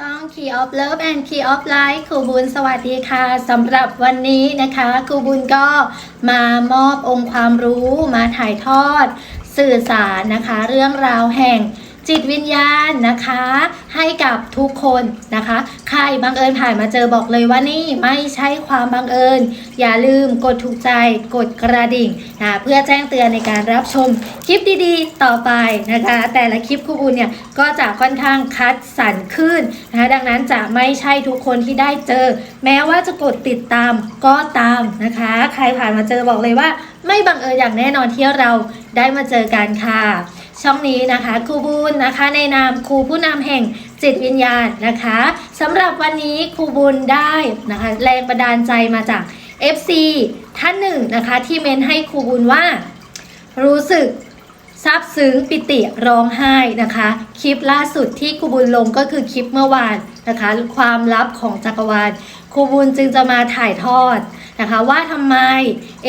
ช่อง Key of Love and Key of Life ครูบุญสวัสดีค่ะสำหรับวันนี้นะคะครูบุญก็มามอบองค์ความรู้มาถ่ายทอด สื่อสารนะคะ เรื่องราวแห่ง จิตวิญญาณนะคะ ให้กับทุกคนนะคะ ใครบังเอิญผ่านมาเจอบอกเลยว่านี่ไม่ใช่ความบังเอิญ อย่าลืมกดถูกใจกดกระดิ่งนะเพื่อแจ้งเตือนในการรับชมคลิปดีๆ ต่อไปนะคะ แต่ละคลิปครูบุญเนี่ยก็จะค่อนข้างคัดสรรขึ้นนะคะดังนั้นจะไม่ใช่ทุกคนที่ได้เจอ แม้ว่าจะกดติดตามก็ตามนะคะ ใครผ่านมาเจอบอกเลยว่า ไม่บังเอิญอย่างแน่นอนที่เราได้มาเจอกันค่ะ ช่องนี้นะคะครูบุญนะคะในนามครูผู้นำแห่งจิตวิญญาณนะคะสำหรับวันนี้ครูบุญได้นะคะแรงบันดาลใจมาจาก FC ท่านหนึ่งนะคะที่เมนให้ครูบุญว่า รู้สึกซาบซึ้งปิติร้องไห้นะคะ คลิปล่าสุดที่ครูบุญลงก็คือคลิปเมื่อวานนะคะ ความลับของจักรวาลครูบุญจึงจะมาถ่ายทอด นะคะว่าทำไม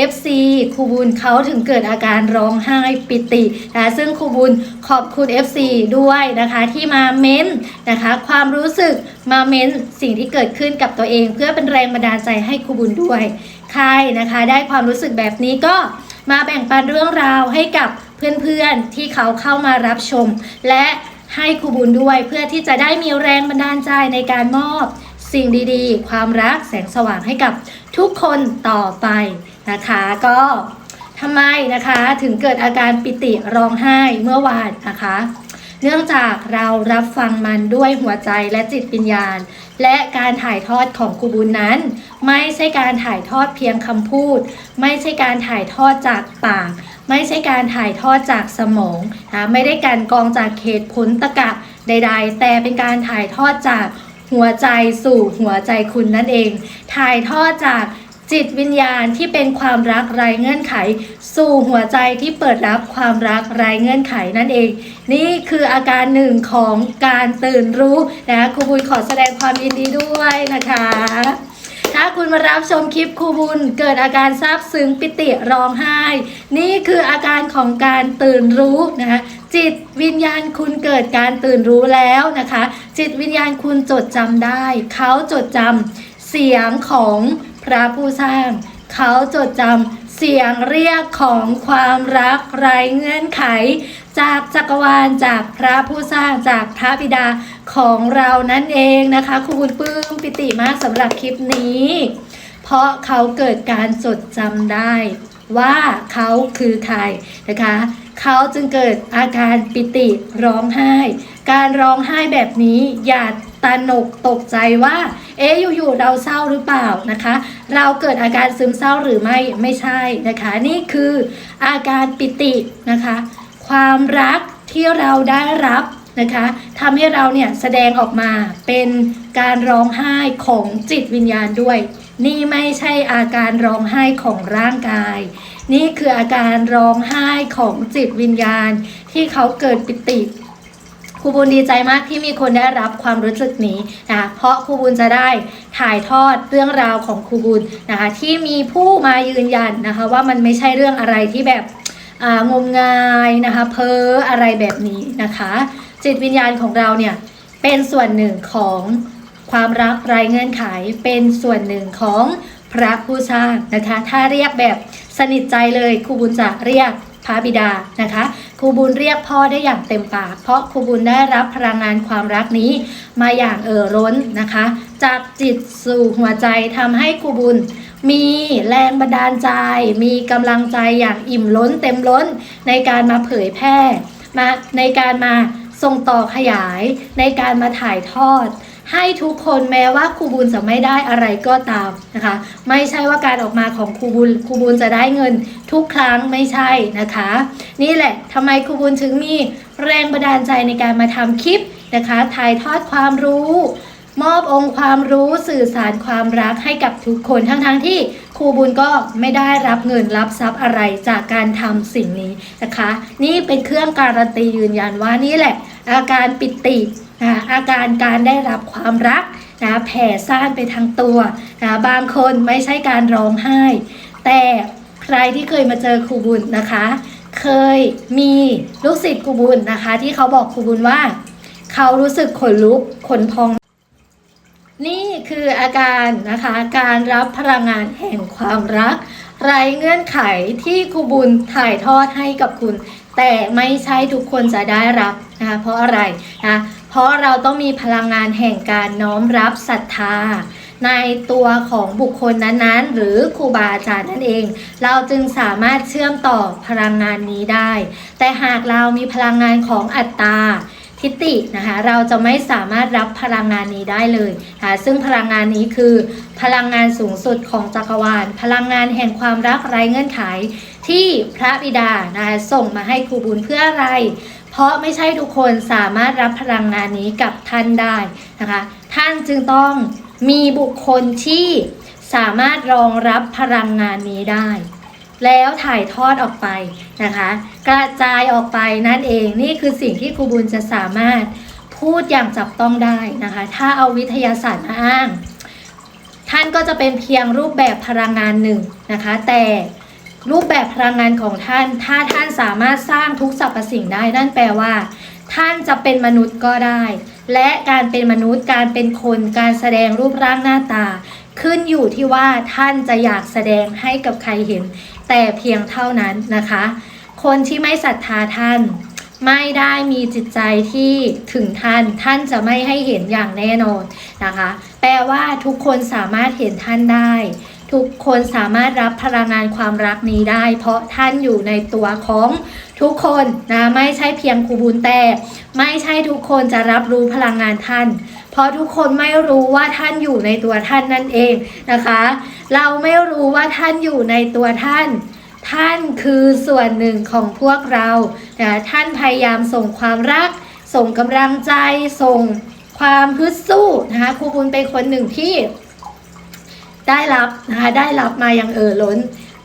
FC ครูบุญเขาถึงเกิดอาการร้องไห้ปิตินะะซึ่งครูบุญขอบคุณ FC ด้วยนะคะที่มาเม้นนะคะความรู้สึกมาเม้นสิ่งที่เกิดขึ้นกับตัวเอง เพื่อเป็นแรงบันดาลใจให้ครูบุญด้วย ใครนะคะได้ความรู้สึกแบบนี้ก็มาแบ่งปันเรื่องราวให้กับเพื่อนๆที่เขาเข้ามารับชม และให้ครูบุญด้วยเพื่อที่จะได้มีแรงบันดาลใจในการมอบ สิ่งดีๆ ความรักแสงสว่างให้กับ ทุกคนต่อไปนะคะก็ทำไมนะคะถึงเกิดอาการปิติร้องไห้เมื่อวานนะคะ เนื่องจากเรารับฟังมันด้วยหัวใจและจิตวิญญาณ และการถ่ายทอดของครูบุญนั้น ไม่ใช่การถ่ายทอดเพียงคำพูด ไม่ใช่การถ่ายทอดจากปาก ไม่ใช่การถ่ายทอดจากสมองนะไม่ได้การกองจากเหตุผลตะกะใด ๆ แต่เป็นการถ่ายทอดจาก หัวใจสู่หัวใจคุณนั่นเอง ถ่ายทอดจากจิตวิญญาณที่เป็นความรักไร้เงื่อนไข สู่หัวใจที่เปิดรับความรักไร้เงื่อนไขนั่นเอง นี่คืออาการหนึ่งของการตื่นรู้นะครูบุญขอแสดงความยินดีด้วยนะคะ ถ้าคุณมารับชมคลิปครูบุญเกิดอาการซาบซึ้งปิติร้องไห้ นี่คืออาการของการตื่นรู้นะคะ จิตวิญญาณคุณเกิดการตื่นรู้แล้วนะคะ จิตวิญญาณคุณจดจำได้ เขาจดจำเสียงของพระผู้สร้าง เขาจดจำเสียงเรียกของความรักไร้เงื่อนไข จากจักรวาลจากพระผู้สร้างจากพระบิดาของเรานั่นเองนะคะครูบุญปลื้มปิติมากสำหรับคลิปนี้ เพราะเขาเกิดการจดจำได้ ว่าเขาคือใครนะคะ เขาจึงเกิดอาการปิติร้องไห้ การร้องไห้แบบนี้อย่าตระหนกตกใจว่า เอ๊ะอยู่ๆเราเศร้าหรือเปล่านะคะ เราเกิดอาการซึมเศร้าหรือไม่ไม่ใช่นะคะ นี่คืออาการปิตินะคะ ความรักที่เราได้รับนะคะทำให้เราเนี่ยแสดงออกมาเป็นการร้องไห้ของจิตวิญญาณด้วย นี่ไม่ใช่อาการร้องไห้ของร่างกาย นี่คืออาการร้องไห้ของจิตวิญญาณ ที่เขาเกิดปิติครูบุญดีใจมากที่มีคนได้รับความรู้สึกนี้นะคะเพราะครูบุญจะได้ถ่ายทอดเรื่องราวของครูบุญนะคะที่มีผู้มายืนยันนะคะ ว่ามันไม่ใช่เรื่องอะไรที่แบบงมงายนะคะเพ้ออะไรแบบนี้นะคะ จิตวิญญาณของเราเนี่ยเป็นส่วนหนึ่งของ ความรักไร้เงื่อนไขเป็นส่วนหนึ่งของพระผู้สร้างนะคะ ถ้าเรียกแบบสนิทใจเลยครูบุญจะเรียกพระบิดานะคะครูบุญเรียกพ่อได้อย่างเต็มปาก เพราะครูบุญได้รับพลังงานความรักนี้ มาอย่างเอ่อล้นนะคะ จากจิตสู่หัวใจทำให้ครูบุญ มีแรงบันดาลใจ มีกำลังใจอย่างอิ่มล้นเต็มล้น ในการมาเผยแพร่มาในการมาส่งต่อขยาย ในการมาถ่ายทอด ให้ทุกคนแม้ว่าครูบุญจะไม่ได้อะไรก็ตามนะคะ ไม่ใช่ว่าการออกมาของครูบุญครูบุญจะได้เงินทุกครั้งไม่ใช่นะคะ นี่แหละทำไมครูบุญถึงมีแรงบันดาลใจในการมาทำคลิปนะคะถ่ายทอดความรู้มอบองค์ความรู้สื่อสารความรักให้กับทุกคนทั้งๆทที่ครูบุญก็ไม่ได้รับเงินรับทรัพย์อะไรจากการทำสิ่งนี้นะคะ นี่เป็นเครื่องการันตียืนยันว่านี่แหละ อาการปิติ นะอาการการได้รับความรักนะแผ่ซ่านไปทั้งตัวนะบางคนไม่ใช่การร้องไห้ แต่ใครที่เคยมาเจอครูบุญนะคะ เคยมีลูกศิษย์ครูบุญนะคะ ที่เขาบอกครูบุญว่า เขารู้สึกขนลุกขนพอง นี่คืออาการนะคะการรับพลังงานแห่งความรัก ไร้เงื่อนไขที่ครูบุญถ่ายทอดให้กับคุณ แต่ไม่ใช่ทุกคนจะได้รับนะคะเพราะอะไรนะ เพราะเราต้องมีพลังงานแห่งการน้อมรับศรัทธา ในตัวของบุคคลนั้นๆ หรือครูบาอาจารย์นั่นเอง เราจึงสามารถเชื่อมต่อพลังงานนี้ได้ แต่หากเรามีพลังงานของอัตตาทิฏฐินะคะเราจะไม่สามารถรับพลังงานนี้ได้เลยค่ะซึ่งพลังงานนี้คือ พลังงานสูงสุดของจักรวาล พลังงานแห่งความรักไร้เงื่อนไข ที่พระบิดานะคะส่งมาให้ครูบุญเพื่ออะไร เพราะไม่ใช่ทุกคนสามารถรับพลังงานนี้กับท่านได้นะคะ ท่านจึงต้องมีบุคคลที่สามารถรองรับพลังงานนี้ได้ แล้วถ่ายทอดออกไปนะคะ กระจายออกไปนั่นเองนี่คือสิ่งที่ครูบุญจะสามารถพูดอย่างจับต้องได้นะคะ ถ้าเอาวิทยาศาสตร์มาอ้าง ท่านก็จะเป็นเพียงรูปแบบพลังงานหนึ่งนะคะ แต่ รูปแบบพลังงานของท่าน ถ้าท่านสามารถสร้างทุกสรรพสิ่งได้นั่นแปลว่า ท่านจะเป็นมนุษย์ก็ได้ และการเป็นมนุษย์การเป็นคนการแสดงรูปร่างหน้าตา ขึ้นอยู่ที่ว่าท่านจะอยากแสดงให้กับใครเห็น แต่เพียงเท่านั้นนะคะ คนที่ไม่ศรัทธาท่านไม่ได้มีจิตใจที่ถึงท่านท่านจะไม่ให้เห็นอย่างแน่นอนนะคะ แปลว่าทุกคนสามารถเห็นท่านได้ ทุกคนสามารถรับพลังงานความรักนี้ได้ เพราะท่านอยู่ในตัวของทุกคนนะไม่ใช่เพียงครูบุญแต่ ไม่ใช่ทุกคนจะรับรู้พลังงานท่าน เพราะทุกคนไม่รู้ว่าท่านอยู่ในตัวท่านนั่นเองนะคะ เราไม่รู้ว่าท่านอยู่ในตัวท่าน ท่านคือส่วนหนึ่งของพวกเรานะท่านพยายามส่งความรัก ส่งกำลังใจส่งความฮึดสู้นะคะครูบุญเป็นคนหนึ่งที่ ได้รับนะคะได้รับมาอย่างเอ่อล้น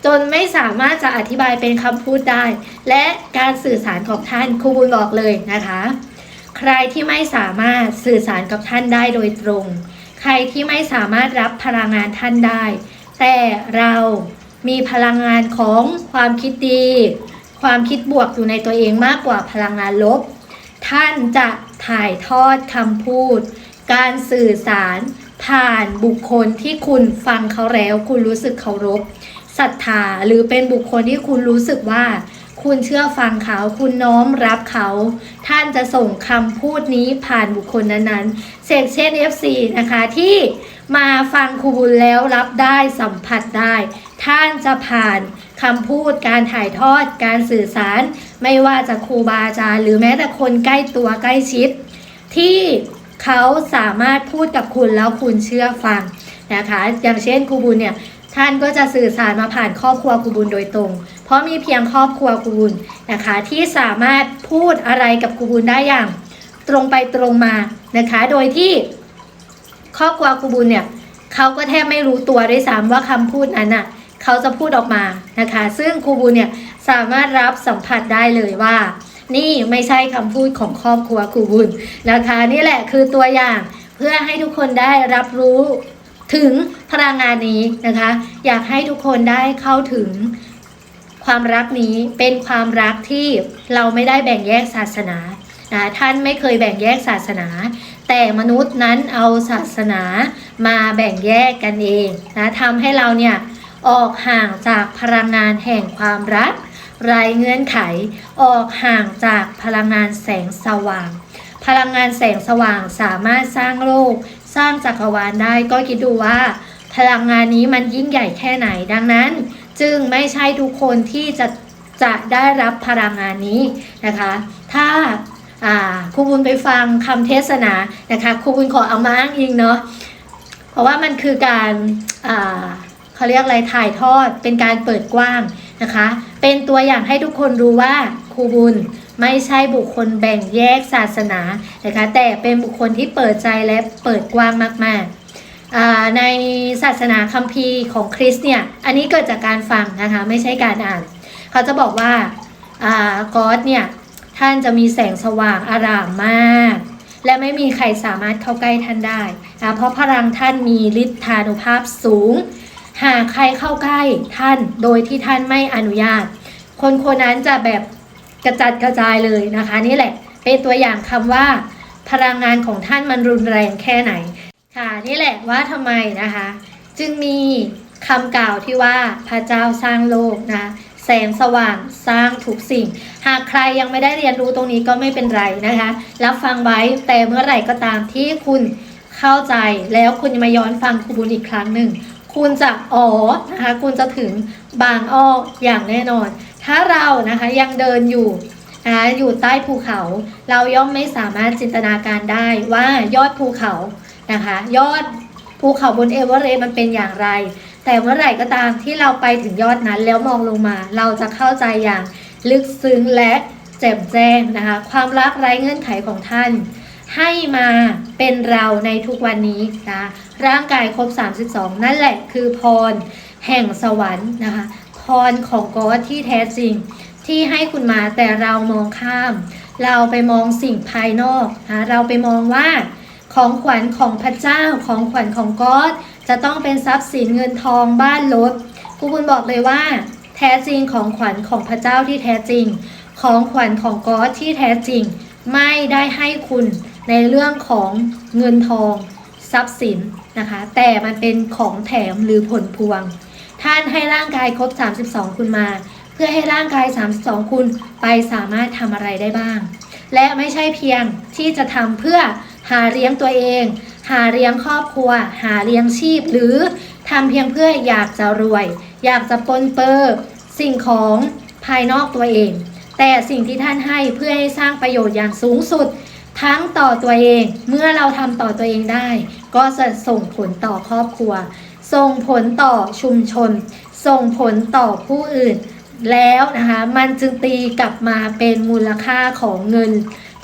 จนไม่สามารถจะอธิบายเป็นคำพูดได้ และการสื่อสารของท่านครูบุญบอกเลยนะคะ ใครที่ไม่สามารถสื่อสารกับท่านได้โดยตรง ใครที่ไม่สามารถรับพลังงานท่านได้ แต่เรามีพลังงานของความคิดดี ความคิดบวกอยู่ในตัวเองมากกว่าพลังงานลบ ท่านจะถ่ายทอดคำพูด การสื่อสาร ผ่านบุคคลที่คุณฟังเขาแล้ว คุณรู้สึกเคารพศรัทธาหรือเป็นบุคคลที่คุณรู้สึกว่า คุณเชื่อฟังเขา คุณน้อมรับเขา ท่านจะส่งคำพูดนี้ผ่านบุคคลนั้นๆเช่นเช่น FC นะคะที่มาฟังครูบุญแล้วรับได้สัมผัสได้ ท่านจะผ่านคำพูดการถ่ายทอดการสื่อสาร ไม่ว่าจะครูบาอาจารย์ หรือแม้แต่คนใกล้ตัวใกล้ชิด ที่ เขาสามารถพูดกับคุณแล้วคุณเชื่อฟังนะคะ อย่างเช่นครูบุญเนี่ยท่านก็จะสื่อสารมาผ่านครอบครัวครูบุญโดยตรง เพราะมีเพียงครอบครัวครูบุญนะคะ ที่สามารถพูดอะไรกับครูบุญได้อย่าง ตรงไปตรงมานะคะ โดยที่ครอบครัวครูบุญเนี่ยเขาก็แทบไม่รู้ตัวด้วยซ้ำว่าคำพูดนั้นน่ะเขาจะพูดออกมานะคะ ซึ่งครูบุญเนี่ยสามารถรับสัมผัสได้เลยว่า นี่ไม่ใช่คำพูดของครอบครัวครูบุญนะคะ นี่แหละคือตัวอย่างเพื่อให้ทุกคนได้รับรู้ถึงพลังงานนี้นะคะ อยากให้ทุกคนได้เข้าถึงความรักนี้เป็นความรักที่เราไม่ได้แบ่งแยกศาสนานะท่านไม่เคยแบ่งแยกศาสนา แต่มนุษย์นั้นเอาศาสนามาแบ่งแยกกันเองนะทำให้เราเนี่ยออกห่างจากพลังงานแห่งความรัก ไร้เงื่อนไข ออกห่างจากพลังงานแสงสว่าง พลังงานแสงสว่างสามารถสร้างโลก สร้างจักรวาลได้ก็คิดดูว่า พลังงานนี้มันยิ่งใหญ่แค่ไหนดังนั้น จึงไม่ใช่ทุกคนที่จะจะได้รับพลังงานนี้นะคะ ถ้าครูบุญไปฟังคำเทศนานะคะครูบุญขอเอามาอ้างอิงเนาะเพราะว่ามันคือการเขาเรียกอะไรถ่ายทอดเป็นการเปิดกว้าง นะคะ เป็นตัวอย่างให้ทุกคนรู้ว่าครูบุญไม่ใช่บุคคลแบ่งแยกศาสนานะคะ แต่เป็นบุคคลที่เปิดใจและเปิดกว้างมากๆในศาสนาคัมภีร์ของคริสต์เนี่ย อันนี้เกิดจากการฟังนะคะไม่ใช่การอ่าน เขาจะบอกว่าอ่ากอดเนี่ย ท่านจะมีแสงสว่างอารามมาก และไม่มีใครสามารถเข้าใกล้ท่านได้นะเพราะพลังท่านมีฤทธานุภาพสูง หากใครเข้าใกล้ท่านโดยที่ท่านไม่อนุญาต คนคนนั้นจะแบบกระจัดกระจายเลยนะคะ นี่แหละ เป็นตัวอย่างคำว่า พลังงานของท่านมันรุนแรงแค่ไหน ค่ะนี่แหละว่าทำไมนะคะ จึงมีคำกล่าวที่ว่าพระเจ้าสร้างโลกนะแสงสว่างสร้างทุกสิ่ง หากใครยังไม่ได้เรียนรู้ตรงนี้ก็ไม่เป็นไรนะคะ รับฟังไว้แต่เมื่อไหร่ก็ตามที่คุณเข้าใจแล้วคุณมาย้อนฟังครูบุญอีกครั้งหนึ่ง คุณจะอ๋อนะคะคุณจะถึงบางอ้ออย่างแน่นอน ถ้าเรานะคะยังเดินอยู่นะคะอยู่ใต้ภูเขา เราย่อมไม่สามารถจินตนาการได้ว่ายอดภูเขานะคะ ยอดภูเขาบนเอเวอเรสต์มันเป็นอย่างไร แต่เมื่อไหร่ก็ตามที่เราไปถึงยอดนั้นแล้วมองลงมา เราจะเข้าใจอย่างลึกซึ้งและแจ่มแจ้งนะคะ ความรักไร้เงื่อนไขของท่าน ให้มาเป็นเราในทุกวันนี้นะร่างกายครบ 32 นั่นแหละคือพรแห่งสวรรค์นะคะพรของกอดที่แท้จริง ที่ให้คุณมาแต่เรามองข้าม เราไปมองสิ่งภายนอกนะเราไปมองว่าของขวัญของพระเจ้าของขวัญของกอดจะต้องเป็นทรัพย์สินเงินทองบ้านรถครูบุญบอกเลยว่า แท้จริงของขวัญของพระเจ้าที่แท้จริง ของขวัญของกอดที่แท้จริง ไม่ได้ให้คุณ ในเรื่องของเงินทองทรัพย์สินนะคะ แต่มันเป็นของแถมหรือผลพวง ท่านให้ร่างกายครบ 32 คุณมา เพื่อให้ร่างกาย 32 คุณไปสามารถทำอะไรได้บ้าง และไม่ใช่เพียงที่จะทำเพื่อหาเลี้ยงตัวเอง หาเลี้ยงครอบครัว หาเลี้ยงชีพ หรือทำเพียงเพื่ออยากจะรวย อยากจะปนเปื้อสิ่งของภายนอกตัวเอง แต่สิ่งที่ท่านให้เพื่อให้สร้างประโยชน์อย่างสูงสุด ทั้งต่อตัวเอง เมื่อเราทำต่อตัวเองได้ ก็จะส่งผลต่อครอบครัว ส่งผลต่อชุมชน ส่งผลต่อผู้อื่น แล้วนะคะ มันจึงตีกลับมาเป็นมูลค่าของเงิน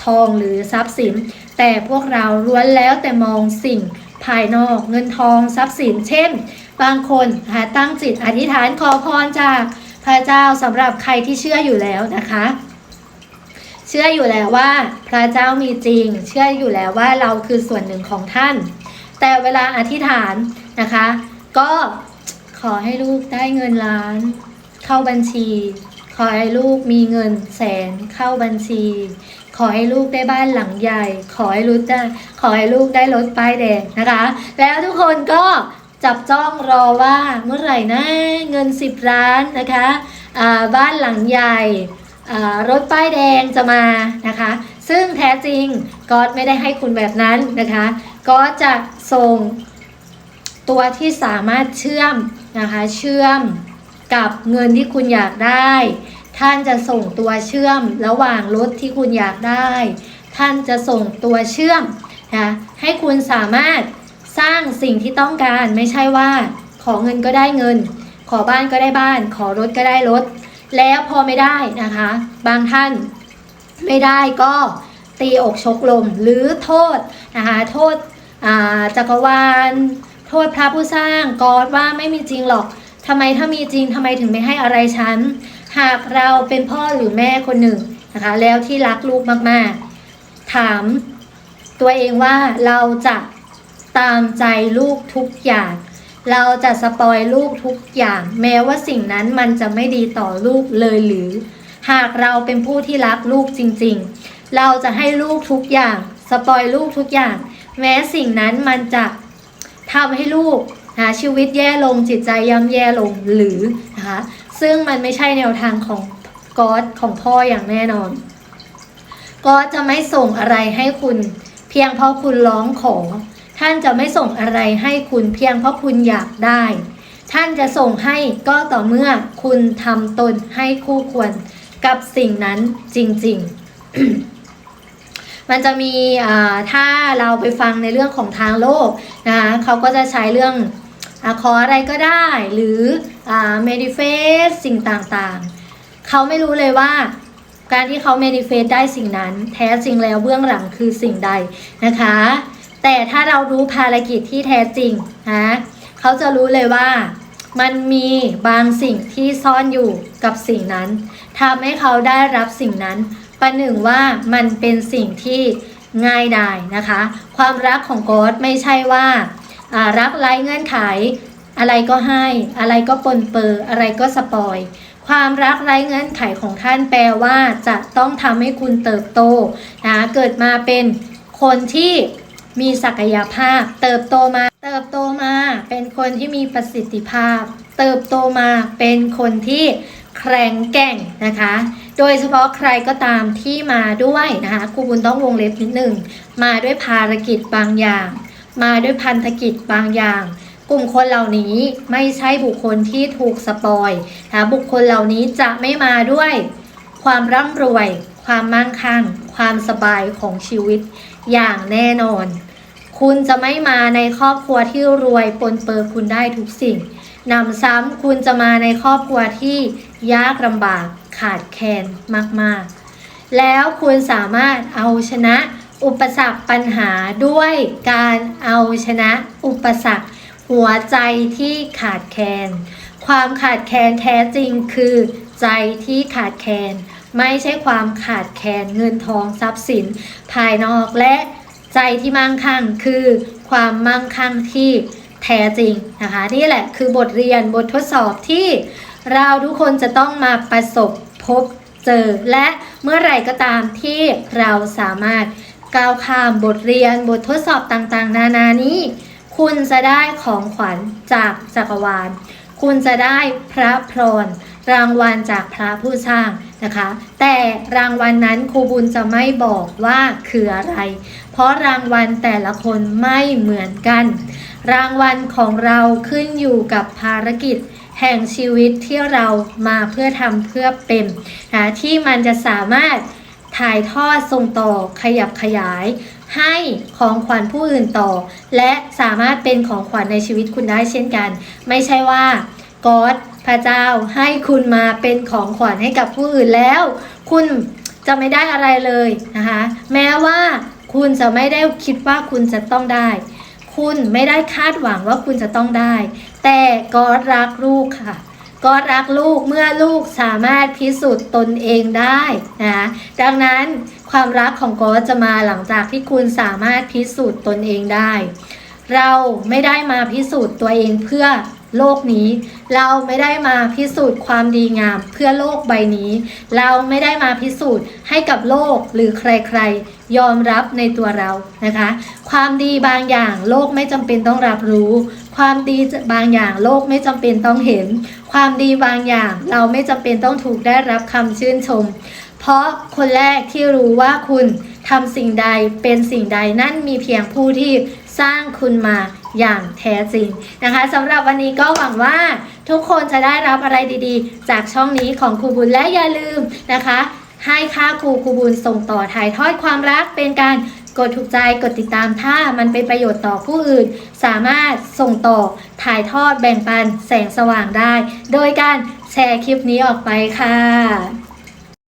ทองหรือทรัพย์สิน แต่พวกเราล้วนแล้วแต่มองสิ่งภายนอกเงินทองทรัพย์สิน เช่น บางคนหาตั้งจิตอธิษฐานขอพรจากพระเจ้าสำหรับใครที่เชื่ออยู่แล้วนะคะ เชื่ออยู่แล้วว่าพระเจ้ามีจริง เชื่ออยู่แล้วว่าเราคือส่วนหนึ่งของท่าน แต่เวลาอธิษฐานนะคะ ก็ขอให้ลูกได้เงินล้าน เข้าบัญชี ขอให้ลูกมีเงินแสนเข้าบัญชี ขอให้ลูกได้บ้านหลังใหญ่ ขอให้ลูกได้ขอให้ลูกได้รถป้ายแดงนะคะ แล้วทุกคนก็จับจ้องรอว่าเมื่อไหร่นะเงิน 10ล้านนะคะอ่าบ้านหลังใหญ่ รถป้ายแดงจะมานะคะ ซึ่งแท้จริงก็ไม่ได้ให้คุณแบบนั้นนะคะ ก็จะส่งตัวที่สามารถเชื่อมนะคะ เชื่อมกับเงินที่คุณอยากได้ ท่านจะส่งตัวเชื่อมระหว่างรถที่คุณอยากได้ ท่านจะส่งตัวเชื่อมนะให้คุณสามารถสร้างสิ่งที่ต้องการไม่ใช่ว่า ขอเงินก็ได้เงิน ขอบ้านก็ได้บ้าน ขอรถก็ได้รถ แล้วพอไม่ได้นะคะ บางท่านไม่ได้ก็ตีอกชกลมหรือโทษนะคะโทษจักรวาล โทษพระผู้สร้างกอดว่าไม่มีจริงหรอกทำไมถ้ามีจริงทำไมถึงไม่ให้อะไรฉัน หากเราเป็นพ่อหรือแม่คนหนึ่งนะคะ แล้วที่รักลูกมากๆ ถามตัวเองว่าเราจะตามใจลูกทุกอย่าง เราจะสปอยลูกทุกอย่าง แม้ว่าสิ่งนั้นมันจะไม่ดีต่อลูกเลยหรือ หากเราเป็นผู้ที่รักลูกจริงๆ เราจะให้ลูกทุกอย่าง สปอยลูกทุกอย่าง แม้สิ่งนั้นมันจะทำให้ลูกนะชีวิตแย่ลงจิตใจย่ำแย่ลงหรือนะคะซึ่งมันไม่ใช่แนวทางของกอดของพ่ออย่างแน่นอนก็จะไม่ส่งอะไรให้คุณ เพียงเพราะคุณร้องขอ ท่านจะไม่ส่งอะไรให้คุณเพียงเพราะคุณอยากได้ ท่านจะส่งให้ก็ต่อเมื่อคุณทำตนให้คู่ควรกับสิ่งนั้นจริง ๆมันจะมีถ้าเราไปฟังในเรื่องของทางโลกนะคะเขาก็จะใช้เรื่องอาขออะไรก็ได้ หรืออ่า manifest สิ่งต่างๆ เขาไม่รู้เลยว่า การที่เขา manifest ได้สิ่งนั้น แท้จริงแล้วเบื้องหลังคือสิ่งใดนะคะ แต่ถ้าเรารู้ภารกิจที่แท้จริงนะเขาจะรู้เลยว่ามันมีบางสิ่งที่ซ่อนอยู่กับสิ่งนั้นทำให้เขาได้รับสิ่งนั้น ประหนึ่งว่ามันเป็นสิ่งที่ง่ายดายนะคะ ความรักของกอดไม่ใช่ว่าอ่ารักไร้เงื่อนไข อะไรก็ให้ อะไรก็ปนเปื้ออะไรก็สปอย ความรักไร้เงื่อนไขของท่านแปลว่าจะต้องทำให้คุณเติบโตนะเกิดมาเป็นคนที่ มีศักยภาพ เติบโตมา เติบโตมา เป็นคนที่มีประสิทธิภาพ เติบโตมาเป็นคนที่แข็งแกร่งนะคะ โดยเฉพาะใครก็ตามที่มาด้วยนะคะครูบุญต้องวงเล็บนิดหนึ่งมาด้วยภารกิจบางอย่าง มาด้วยพันธกิจบางอย่างกลุ่มคนเหล่านี้ไม่ใช่บุคคลที่ถูกสปอยนะคะบุคคลเหล่านี้จะไม่มาด้วย ความร่ำรวย ความมั่งคั่ง ความสบายของชีวิตอย่างแน่นอน คุณจะไม่มาในครอบครัวที่รวยปนเปื้อคุณได้ทุกสิ่งนำซ้ำคุณจะมาในครอบครัวที่ยากลำบากขาดแคลนมากๆ แล้วคุณสามารถเอาชนะอุปสรรคปัญหาด้วยการเอาชนะอุปสรรคหัวใจที่ขาดแคลนความขาดแคลนแท้จริงคือใจที่ขาดแคลนไม่ใช่ความขาดแคลนเงินทองทรัพย์สิน ภายนอกและ ใจที่มั่งคั่งคือความมั่งคั่งที่แท้จริงนะคะนี่แหละคือบทเรียนบททดสอบที่เราทุกคนจะต้องมาประสบพบเจอ และเมื่อไหร่ก็ตามที่เราสามารถก้าวข้ามบทเรียนบททดสอบต่างๆ นานานี้ คุณจะได้ของขวัญจากจักรวาล คุณจะได้พระพรรางวัลจากพระผู้สร้าง นะคะ แต่รางวัลนนั้นครูบุญจะไม่บอกว่าคืออะไร เพราะรางวัลแต่ละคนไม่เหมือนกัน รางวัลของเราขึ้นอยู่กับภารกิจแห่งชีวิตที่เรามาเพื่อทำเพื่อเป็นนะที่มันจะสามารถถ่ายทอดส่งต่อขยับขยาย ให้ของขวัญผู้อื่นต่อ และสามารถเป็นของขวัญในชีวิตคุณได้เช่นกัน ไม่ใช่ว่าก็อด พระเจ้าให้คุณมาเป็นของขวัญให้กับผู้อื่นแล้ว คุณจะไม่ได้อะไรเลยนะคะแม้ว่าคุณจะไม่ได้คิดว่าคุณจะต้องได้ คุณไม่ได้คาดหวังว่าคุณจะต้องได้ แต่ก็รักลูกค่ะก็รักลูกเมื่อลูกสามารถพิสูจน์ตนเองได้นะคะดังนั้นความรักของก็จะมาหลังจากที่คุณสามารถพิสูจน์ตนเองได้ เราไม่ได้มาพิสูจน์ตัวเองเพื่อ โลกนี้ เราไม่ได้มาพิสูจน์ความดีงามเพื่อโลกใบนี้ เราไม่ได้มาพิสูจน์ให้กับโลกหรือใครๆ ยอมรับในตัวเรานะคะ ความดีบางอย่างโลกไม่จำเป็นต้องรับรู้ ความดีบางอย่างโลกไม่จำเป็นต้องเห็น ความดีบางอย่างเราไม่จำเป็นต้องถูกได้รับคำชื่นชม เพราะคนแรกที่รู้ว่าคุณทำสิ่งใดเป็นสิ่งใดนั่นมีเพียงผู้ที่สร้างคุณมา อย่างแท้จริงนะคะสำหรับวันนี้ก็หวังว่าทุกคนจะได้รับอะไรดีๆ จากช่องนี้ของครูบุญและอย่าลืมนะคะ ให้ค่าครูครูบุญส่งต่อถ่ายทอดความรักเป็นการกดถูกใจกดติดตามถ้ามันเป็นประโยชน์ต่อผู้อื่น สามารถส่งต่อถ่ายทอดแบ่งปันแสงสว่างได้ โดยการแชร์คลิปนี้ออกไปค่ะ